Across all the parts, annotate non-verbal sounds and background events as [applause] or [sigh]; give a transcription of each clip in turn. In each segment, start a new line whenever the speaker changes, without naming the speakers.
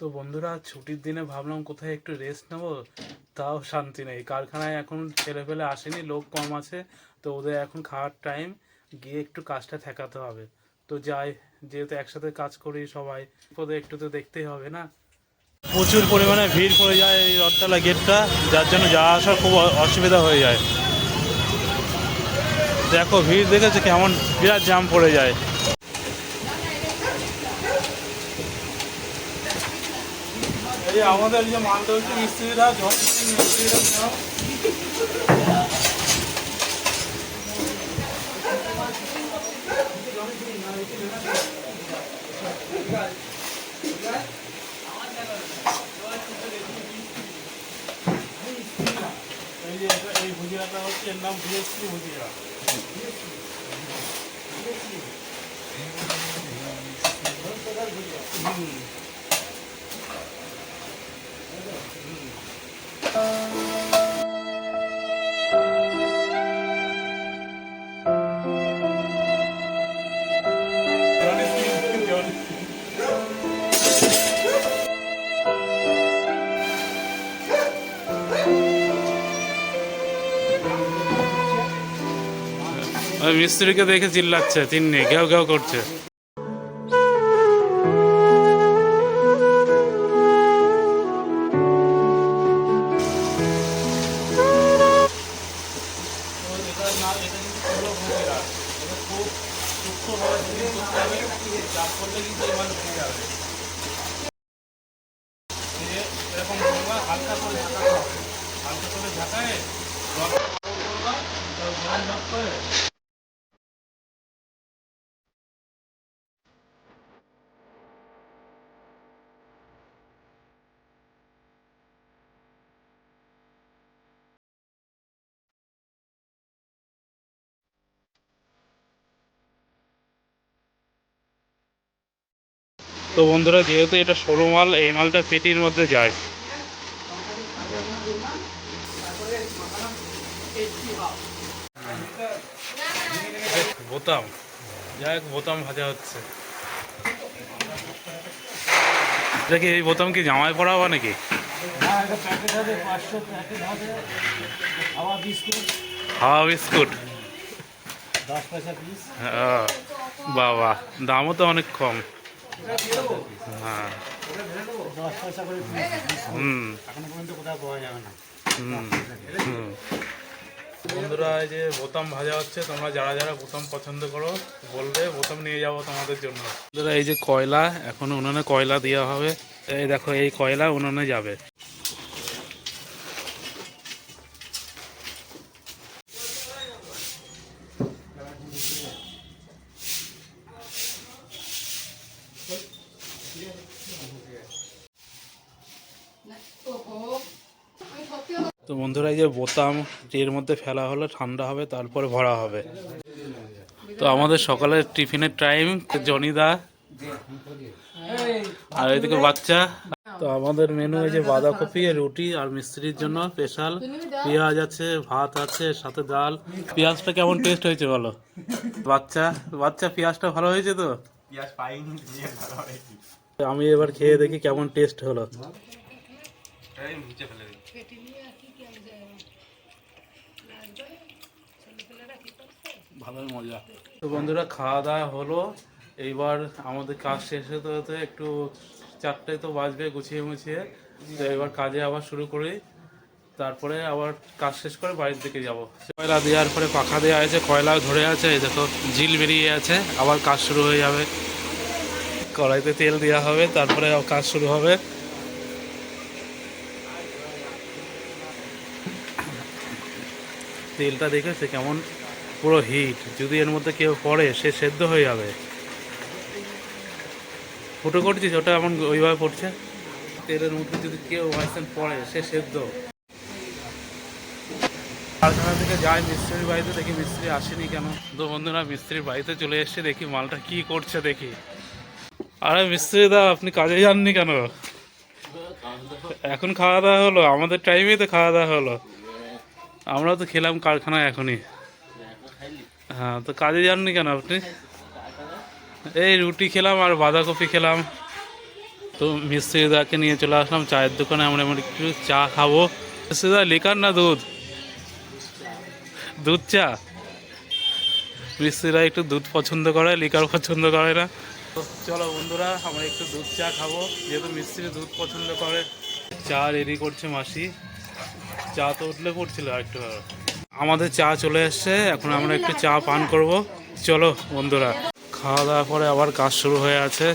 তো বন্ধুরা, ছুটির দিনে ভাবলাম কোথায় একটু রেস্ট নেব, তাও শান্তি নেই। কারখানায় এখন ছেলে ফেলে আসেনি, লোক কম আছে, তো ওদের এখন খাওয়ার টাইম গিয়ে একটু কাজটা ঠেকাতে হবে। তো যাই, যেহেতু একসাথে কাজ করি সবাই, ওদের একটু তো দেখতেই হবে না? প্রচুর পরিমাণে ভিড় পড়ে যায় এই রথতলা গেটটা যার জন্য যাওয়া আসার খুব অসুবিধা হয়ে যায়। দেখো, ভিড় দেখেছে কেমন? বিরাট জাম পড়ে যায়। এই আমাদের যে মালটা হচ্ছে মিস্ত্রিরা ঝড় মিস্ত্রিরা সব যে এই ভুজিয়াটা হচ্ছে, এর নাম ভিএসপি ভুজিয়া। মিস্ত্রিকে দেখে চিল্লাচ্ছে তিন্নি ঘেউ ঘেউ করছে। তো বন্ধুরা যেহেতু এটা সরু মাল এই মালটা পেটির মধ্যে যায়। বোতাম। যাই বোতাম ভাজা হচ্ছে। এটা কি এই বোতাম কি জামাই নাকি?
একটা প্যাকেট হবে হবে। হাওয়া বিস্কুট।
হাওয়া বিস্কুট।
দশ পয়সা পিস
বাবা দামও তো অনেক কম। বন্ধুরা, এই যে বোতাম ভাজা হচ্ছে, তোমরা যারা যারা বোতাম পছন্দ করো, বলবে, বোতাম নিয়ে যাব তোমাদের জন্য। বন্ধুরা, এই যে কয়লা, এখন উনানে কয়লা দেওয়া হবে। এই দেখো, এই কয়লা উনানে যাবে। তো বন্ধুরা এই যে বোতাম এর মধ্যে ফেলা হলো ঠান্ডা হবে তারপরে ভরা হবে। তো আমাদের সকালের টিফিনের টাইম জনিদা আর এদিকে বাচ্চা। তো আমাদের মেনু এই যে বাঁধাকপি রুটি আর মিস্ত্রির জন্য স্পেশাল পেঁয়াজ আছে ভাত আছে সাথে ডাল। পেঁয়াজটা কেমন টেস্ট হয়েছে বলো? বাচ্চা বাচ্চা পেঁয়াজটা ভালো হয়েছে তো?
পেঁয়াজ পাইনি
আমি এবার খেয়ে দেখি কেমন টেস্ট হলো।
এই নিচে ফেলে দিই
ভালোই মজা। তো বন্ধুরা খাওয়া দাওয়া হলো। এইবার আমাদের কাজ শেষ হতে হতে একটু চারটে তো বাজবে গুছিয়ে মুছিয়ে। তো এবার কাজে আবার শুরু করি। তারপরে আবার কাজ শেষ করে বাড়ির দিকে যাব। কয়লা দেওয়ার পরে পাখা দেওয়া আছে কয়লা ধরে আছে এই দেখো ঝিল বেরিয়ে আছে। আবার কাজ শুরু হয়ে যাবে। কড়াইতে তেল দেওয়া হবে তারপরে কাজ শুরু হবে। তেলটা দেখেছে কেমন? পুরো হিট যদি এর মধ্যে কেউ পড়ে সে সেদ্ধ হয়ে যাবে। ফুটো করছিস? ওটা এমন ওইভাবে পড়ছে? তেলের মধ্যে যদি কেউ বাইসেন্স পড়ে, সে সেদ্ধ। কারখানা থেকে যাই মিস্ত্রির বাড়িতে, দেখি মিস্ত্রি আসেনি কেন? তো বন্ধুরা, মিস্ত্রির বাড়িতে চলে এসেছে দেখি মালটা কি করছে দেখি। আরে মিস্ত্রি দা, আপনি কাজে যাননি কেন? এখন খাওয়া দাওয়া হলো। আমাদের টাইমেই তো খাওয়া দাওয়া হলো। আমরা তো খেলাম কারখানায় এখনই। হ্যাঁ তো কাজে যাননি কেন আপনি? এই রুটি খেলাম আর বাঁধাকপি খেলাম। তো মিস্ত্রিদাকে নিয়ে চলে আসলাম, চায়ের দোকানে আমরা এমন একটু চা খাব। মিস্ত্রিদা লিকার না দুধ? দুধ চা? মিস্ত্রিরা একটু দুধ পছন্দ করে, লিকার পছন্দ করে না। তো চলো বন্ধুরা, আমরা একটু দুধ চা খাব। যেহেতু মিস্ত্রি দুধ পছন্দ করে, চা রেডি করছে মাসি। চা তো উঠলে করছিল একটু আমাদের চা চলে এসছে, এখন আমরা একটু চা পান করব। চলো বন্ধুরা, খাওয়া দাওয়া করে আবার কাজ শুরু হয়ে আছে।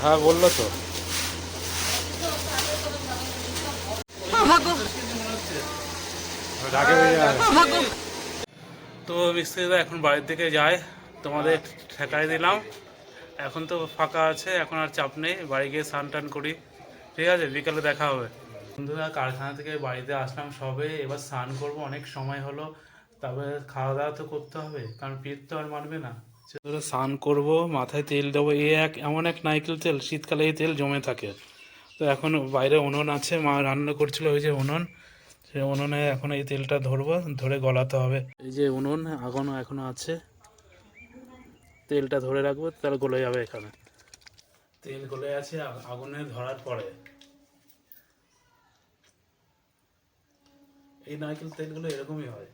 হ্যাঁ বলল তো। তো মিস্ত্রিরা এখন বাড়ির দিকে যায় তোমাদের ঠেকাই দিলাম। এখন তো ফাঁকা আছে এখন আর চাপ নেই বাড়ি গিয়ে স্নান টান করি। ঠিক আছে বিকালে দেখা হবে। বন্ধুরা কারখানা থেকে বাড়িতে আসলাম সবে এবার স্নান করব অনেক সময় হলো। তারপরে খাওয়া দাওয়া তো করতে হবে কারণ পেট তো আর মানবে না। সেগুলো স্নান করব মাথায় তেল দেবো এই এক এমন এক নাইকেল তেল শীতকালে এই তেল জমে থাকে। তো এখন বাইরে উনুন আছে মা রান্না করছিল ওই যে উনুন। সেই উনুনে এখন এই তেলটা ধরবো ধরে গলাতে হবে। এই যে উনুন আগুন এখনও আছে। তেলটা ধরে রাখব তাহলে গলে যাবে এখানে। তেল গলে আছে আগুনে ধরার পরে। এই নারকেল তেলগুলো এরকমই হয়।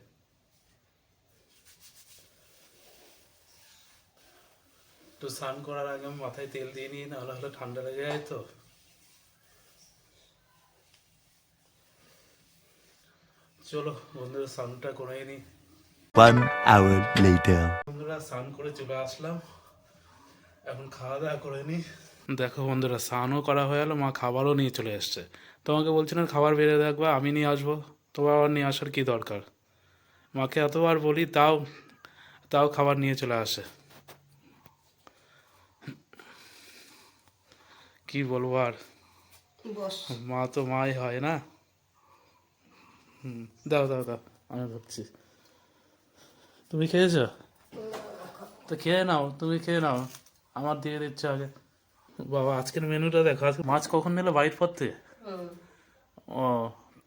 তো স্নান করার আগে মাথায় তেল দিয়ে নিই নাহলে হলে ঠান্ডা লেগে যায় তো। চলো বন্ধুরা স্নানটা করে নিই
One hour later.
বন্ধুরা স্নান করে চলে আসলাম। এখন খাওয়া দাওয়া করে নিই দেখো বন্ধুরা স্নানও করা হয়ে গেলো মা খাবারও নিয়ে চলে এসছে। তোমাকে বলছিলেন খাবার বেড়ে দেখবা আমি নিয়ে আসব। তোমার আবার নিয়ে আসার কি দরকার? মাকে এতবার বলি তাও তাও খাবার নিয়ে চলে আসে। কি বলব আর? মা তো মাই হয় না। হুম দাও দাও দাও। আমি ভাবছি। তুমি খেয়েছো? তো খেয়ে নাও তুমি খেয়ে নাও। আমার দিয়ে দিচ্ছে আগে। বাবা আজকের মেনুটা দেখো। আজকে মাছ কখন নিলে বাড়ির পর থেকে? ও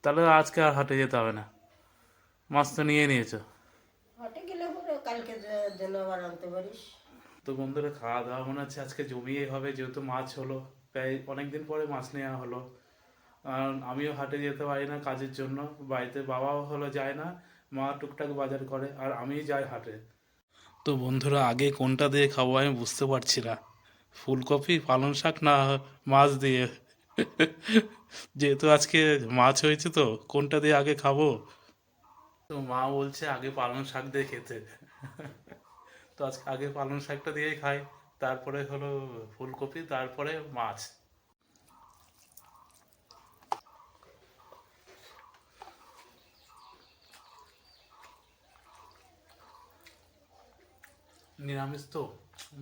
তাহলে আজকে আর হাটে যেতে হবে না। মাছ তো নিয়ে নিয়েছো।
হাটে গেলে পরে কালকে যেন আবার আনতে পারিস।
তো বন্ধুরা খাওয়া দাওয়া মনে হচ্ছে আজকে জমিয়ে হবে যেহেতু মাছ হলো। প্রায় অনেকদিন পরে মাছ নেওয়া হলো। আর আমিও হাটে যেতে পারি না কাজের জন্য। বাড়িতে বাবাও হলো যায় না মা টুকটাক বাজার করে আর আমি যাই হাটে। তো বন্ধুরা আগে কোনটা দিয়ে খাব আমি বুঝতে পারছি না। ফুলকপি পালং শাক না মাছ দিয়ে? যেহেতু আজকে মাছ হয়েছে তো কোনটা দিয়ে আগে খাব? তো মা বলছে আগে পালং শাক দিয়ে খেতে। তো আজকে আগে পালং শাকটা দিয়েই খাই। তারপরে হলো ফুলকপি তারপরে মাছ। নিরামিষ তো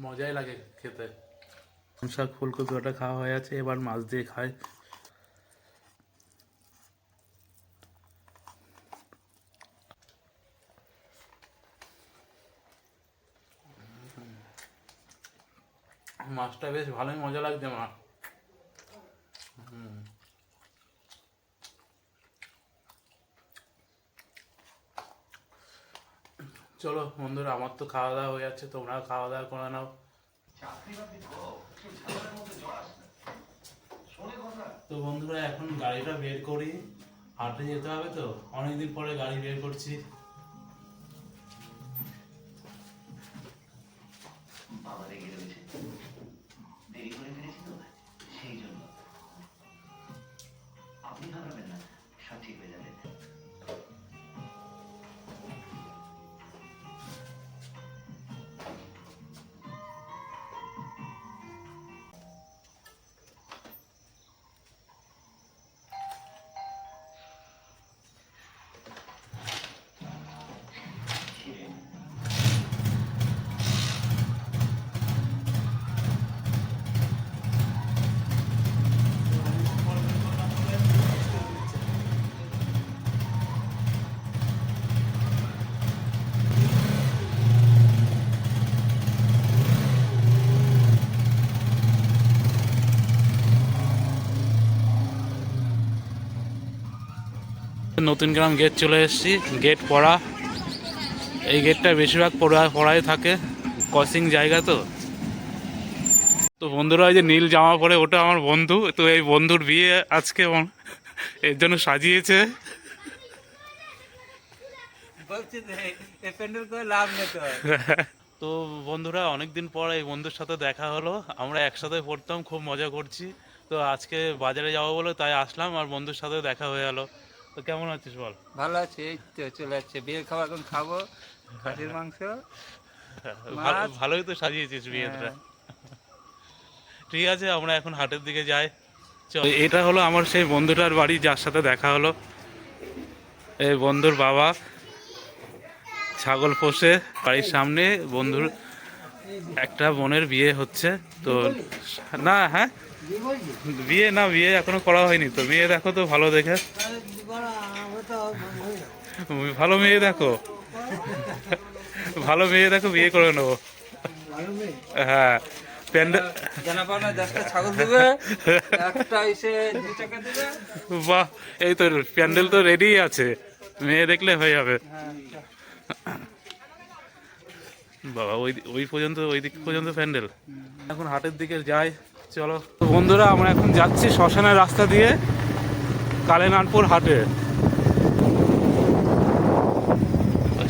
মজাই লাগে খেতে। শাক ফুলকপি ওটা খাওয়া হয়ে আছে এবার মাছ দিয়ে খায় মাছটা বেশ ভালোই মজা লাগছে মা হুম। চলো বন্ধুরা, আমার তো খাওয়া দাওয়া হয়ে যাচ্ছে তোমরা খাওয়া দাওয়া করে নাও। তো বন্ধুরা, এখন গাড়িটা বের করি। হাটে যেতে হবে তো? অনেকদিন পরে গাড়ি বের করছি। নতুন গ্রাম গেট চলে এসেছি। গেট পড়া। এই গেটটা বেশিরভাগ পড়া পড়াই থাকে। ক্রসিং জায়গা তো। তো বন্ধুরা ওই যে নীল জামা পরে ওটা আমার বন্ধু। তো এই বন্ধুর বিয়ে আজকে এর জন্য সাজিয়েছে। [laughs]
তো।
বন্ধুরা অনেকদিন পর এই বন্ধুর সাথে দেখা হলো। আমরা একসাথে পড়তাম খুব মজা করছি। তো আজকে বাজারে যাব বলে তাই আসলাম আর বন্ধুর সাথে দেখা হয়ে গেল তো কেমন আছিস বল?
ভালো আছি এই তো চলে যাচ্ছে। বিয়ের খাবার এখন খাব খাসির মাংস।
ভালো- ভালোই তো সাজিয়েছিস বিয়েটা।
হ্যাঁ।
ঠিক আছে আমরা এখন হাটের দিকে যাই। চল এটা হলো আমার সেই বন্ধুটার বাড়ি যার সাথে দেখা হলো। এই বন্ধুর বাবা ছাগল পোষে বাড়ির সামনে বন্ধুর একটা বোনের বিয়ে হচ্ছে। তো না হ্যাঁ? বিয়ে না বিয়ে এখনও করা হয়নি। তো বিয়ে দেখো তো ভালো দেখে। ভালো মেয়ে দেখো। ভালো মেয়ে দেখো বিয়ে করে নেব। হ্যাঁ বাহ এই তো প্যান্ডেল তো রেডি আছে মেয়ে দেখলে হয়ে যাবে। বাবা ওই ওই পর্যন্ত ওই দিক পর্যন্ত প্যান্ডেল। এখন হাটের দিকে যাই চলো। তো বন্ধুরা আমরা এখন যাচ্ছি শ্মশানের রাস্তা দিয়ে। কালেনানপুর হাটে।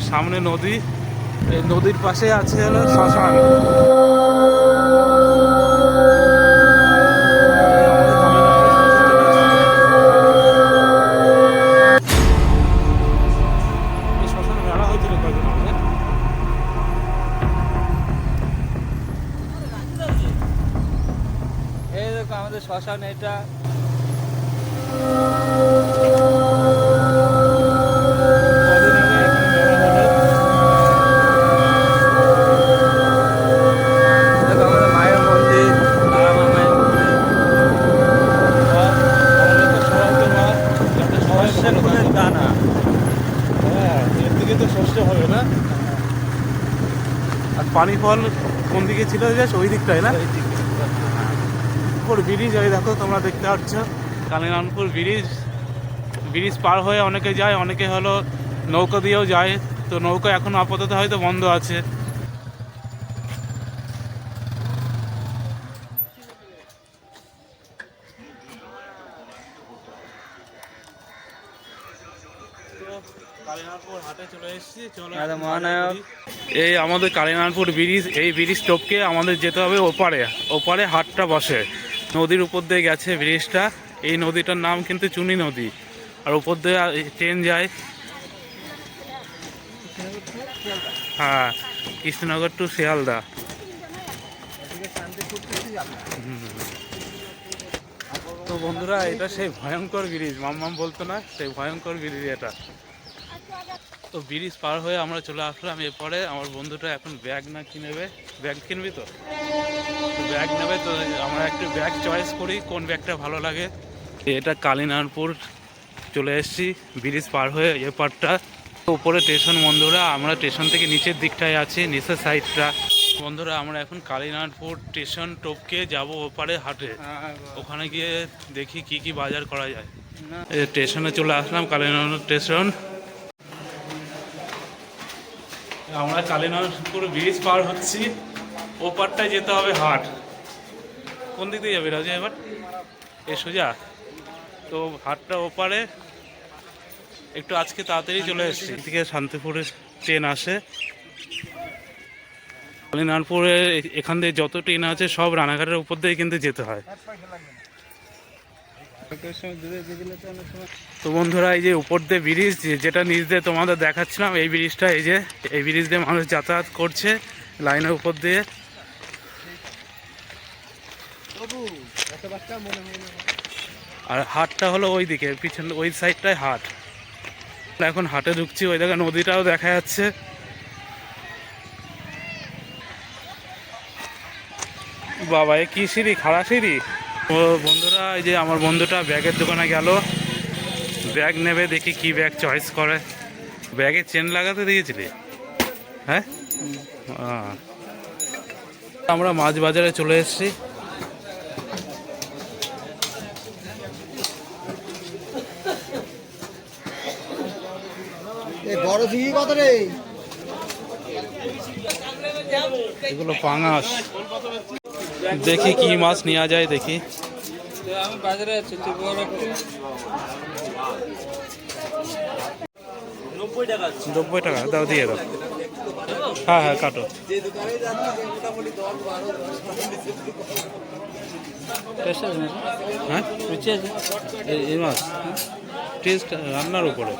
সামনে নদী। এই নদীর পাশে আছে হলো শ্মশান।
আমাদের শ্মশান এটা।
পানি ফল কোন দিকে ছিল ওই দিকটাই না? উপর ব্রিজ ওই দেখো তোমরা দেখতে পাচ্ছ। কালিনানপুর ব্রিজ ব্রিজ পার হয়ে অনেকে যায় অনেকে হলো নৌকা দিয়েও যায়। তো নৌকা এখন আপাতত হয়তো বন্ধ আছে। এই আমাদের কালিনানপুর ব্রিজ এই ব্রিজ টপকে আমাদের যেতে হবে ওপারে ওপারে হাটটা বসে। নদীর উপর দিয়ে গেছে ব্রিজটা। এই নদীটার নাম কিন্তু চুনি নদী। আর উপর দিয়ে ট্রেন যায়। হ্যাঁ কৃষ্ণনগর টু শিয়ালদা। তো বন্ধুরা, এটা সেই ভয়ঙ্কর ব্রিজ। মাম্মাম বলতো না, সেই ভয়ঙ্কর ব্রিজ এটা। তো ব্রিজ পার হয়ে আমরা চলে আসলাম। এরপরে আমার বন্ধুটা এখন ব্যাগ না কি নেবে? ব্যাগ কিনবি তো? ব্যাগ নেবে তো, আমরা একটু ব্যাগ চয়েস করি, কোন ব্যাগটা ভালো লাগে। এটা কালিনারপুর চলে এসেছি ব্রিজ পার হয়ে এ পারটা। উপরে স্টেশন বন্ধুরা আমরা স্টেশন থেকে নিচের দিকটায় আছি নিচের সাইডটা বন্ধুরা আমরা এখন কালিনাথপুর স্টেশন টপকে যাব ওপারে হাটে। ওখানে গিয়ে দেখি কি কি বাজার করা যায়। স্টেশনে চলে আসলাম কালিনাথ স্টেশন আমরা কালিনাথপুর ব্রিজ পার হচ্ছি ওপারটায় যেতে হবে হাট। কোন দিক দিয়ে যাবে রাজা এবার? এ সোজা? তো হাটটা ওপারে। একটু আজকে তাড়াতাড়ি চলে এসেছি। এদিকে শান্তিপুরের ট্রেন আসে। কালিনাথপুরে এখান থেকে যত ট্রেন আছে সব রানাঘাটের উপর দিয়ে কিন্তু যেতে হয়। তো বন্ধুরা এই যে উপর দিয়ে ব্রিজ যেটা নিচ দিয়ে তোমাদের দেখাচ্ছিলাম এই ব্রিজটা এই যে এই ব্রিজ দিয়ে মানুষ যাতায়াত করছে লাইনের উপর দিয়ে। আর হাটটা হলো ওই দিকে পিছন ওই সাইডটায় হাট। এখন হাটে ঢুকছি ওই জায়গায় নদীটাও দেখা যাচ্ছে। বাবা এ কি সিঁড়ি? খাড়া সিঁড়ি? ও বন্ধুরা এই যে আমার বন্ধুটা ব্যাগের দোকানে গেল। ব্যাগ নেবে দেখি কি ব্যাগ চয়েস করে। ব্যাগে চেন লাগাতে দিয়েছিলি? হ্যাঁ? আমরা মাছ বাজারে চলে এসেছি।
বড় কত রে
এগুলো পাঙাশ। দেখি কি মাছ নেওয়া যায় দেখি।
আমি বাজারে আছি নব্বই টাকা
দাও দিয়ে দাও। হ্যাঁ হ্যাঁ কাটো। হ্যাঁ? এই- এই মাছ। টেস্ট রান্নার উপরে।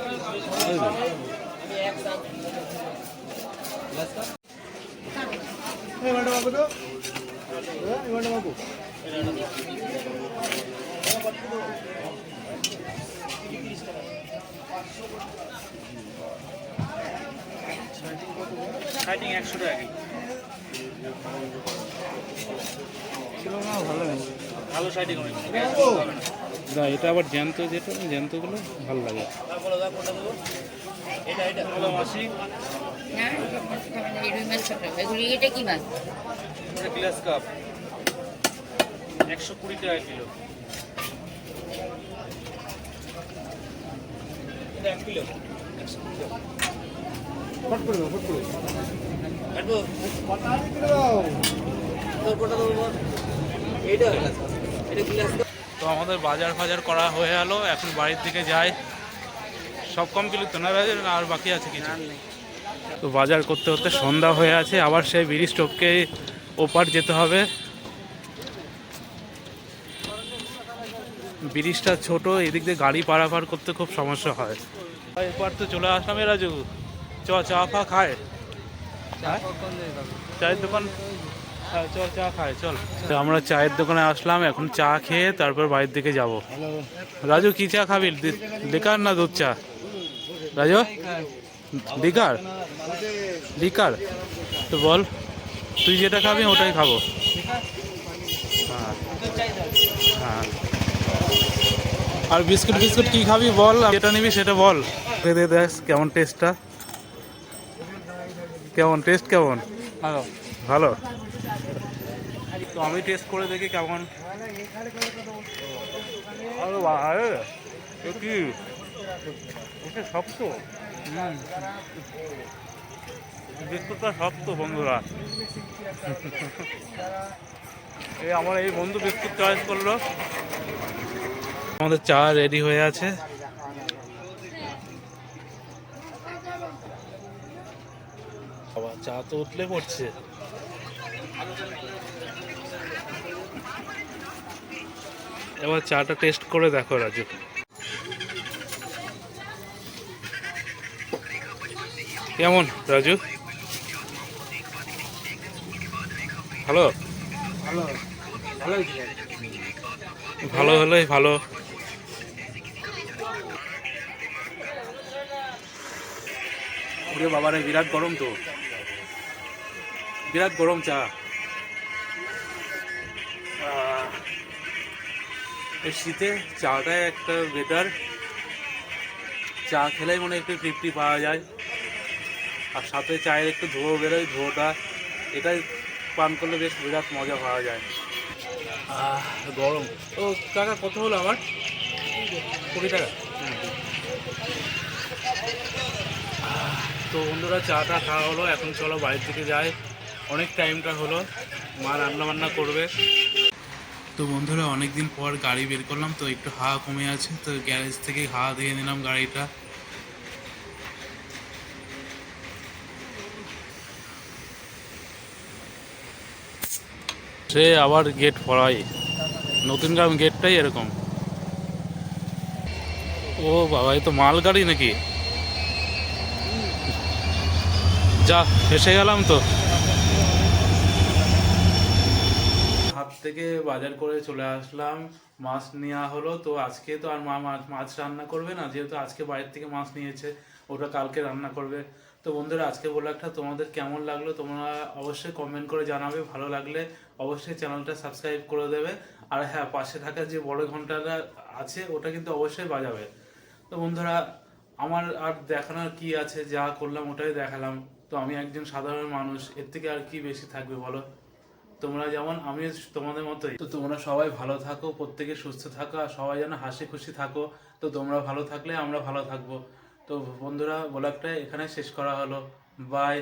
একশো টাকা। ভালো ভালো অনেক।
না এটা আবার জ্যান্ত যেটা জ্যান্তগুলো ভালো লাগে।
এটা এটা। হলো মাসি
না রুই মাছ ছোট এগুলি এটা কি মাছ?
এটা গ্লাস কাপ একশো কুড়ি টাকা কিলো। এটা এক কিলো। একশো কুড়ি টাকা। ফট করে দাও ফট করে কাটবো? তোর কোটা দেবো বল? এইটা এটা গ্লাস কাপ
তো আমাদের বাজার ফাজার করা হয়ে গেল এখন বাড়ির দিকে যাই। সব কমপ্লিট তো না বাজার আর বাকি আছে কিছু। তো বাজার করতে করতে সন্ধ্যা হয়ে আছে আবার সেই ব্রিজ টপকে ওপার যেতে হবে। ব্রিজটা ছোট এদিক দিয়ে গাড়ি পারাপার করতে খুব সমস্যা হয়। এরপর তো চলে আসলাম রাজু। চ চা ফা খায়। হ্যাঁ? চায়ের দোকান? হ্যাঁ চল চা খায় চল। তো আমরা চায়ের দোকানে আসলাম এখন চা খেয়ে তারপর বাড়ির দিকে যাব। রাজু কি চা খাবি? দি- না দুধ চা? রাজু? লিকার? লিকার? তো বল তুই যেটা খাবি ওটাই খাব। হ্যাঁ। হ্যাঁ আর বিস্কুট বিস্কুট কি খাবি বল যেটা নিবি সেটা বল। দে দেখ কেমন টেস্টটা। কেমন টেস্ট কেমন?
ভালো।
ভালো? তো আমি টেস্ট করে দেখি কেমন। আরে কি? শক্ত। বিস্কুটটা শক্ত, বন্ধুরা। এই আমার এই বন্ধু বিস্কুট চয়েস করল। আমাদের চা রেডি হয়ে আছে। বাবা, চা তো উঠলে পড়ছে। এবার চাটা টেস্ট করে দেখো, রাজু। কেমন রাজু? ভালো?
ভালো ভালো হয়েছে
ভালো। ওরে বাবারে বিরাট গরম তো। বিরাট গরম চা। এই শীতে চাটাই একটা বেটার চা খেলেই মনে হয় একটু তৃপ্তি পাওয়া যায়। আর সাথে চায়ের একটু ধোঁয়া বেরোয় ধোঁয়াটা এটাই পান করলে বেশ বিরাট মজা পাওয়া যায়। গরম। ও টাকা কত হলো আমার? কুড়ি টাকা। তো বন্ধুরা চাটা খাওয়া হলো এখন চলো বাড়ির দিকে যাই। অনেক টাইমটা হলো মা রান্না বান্না করবে। তো বন্ধুরা অনেক দিন পর গাড়ি বের করলাম তো একটু হাওয়া কমে আছে তো গ্যারেজ থেকে হাওয়া দিয়ে নিলাম গাড়িটা। সে আবার গেট পড়াই নতুন গ্রাম গেটটাই এরকম। ও বাবা তো মাল গাড়ি নাকি? যা ফেসে গেলাম তো। হাত থেকে বাজার করে চলে আসলাম। মাছ নেওয়া হলো, তো আজকে তো আর মা মাছ মাছ রান্না করবে না। যেহেতু আজকে বাইরের থেকে মাছ নিয়েছে ওটা কালকে রান্না করবে। তো বন্ধুরা আজকে বলে একটা তোমাদের কেমন লাগল তোমরা অবশ্যই কমেন্ট করে জানাবে, ভালো লাগলে অবশ্যই চ্যানেলটা সাবস্ক্রাইব করে দেবে। আর হ্যাঁ পাশে থাকা যে বড় ঘন্টাটা আছে, ওটা কিন্তু অবশ্যই বাজাবে। তো বন্ধুরা, আমার আর দেখানোর কি আছে, যা করলাম ওটাই দেখালাম। তো আমি একজন সাধারণ মানুষ, এর থেকে আর কি বেশি থাকবে বলো? তোমরা যেমন আমি তোমাদের মতোই। তো তোমরা সবাই ভালো থাকো, প্রত্যেকে সুস্থ থাকো, আর সবাই যেন হাসি খুশি থাকো। তো তোমরা ভালো থাকলে আমরা ভালো থাকব। তো বন্ধুরা ব্লগটা এখানে শেষ করা হলো। বাই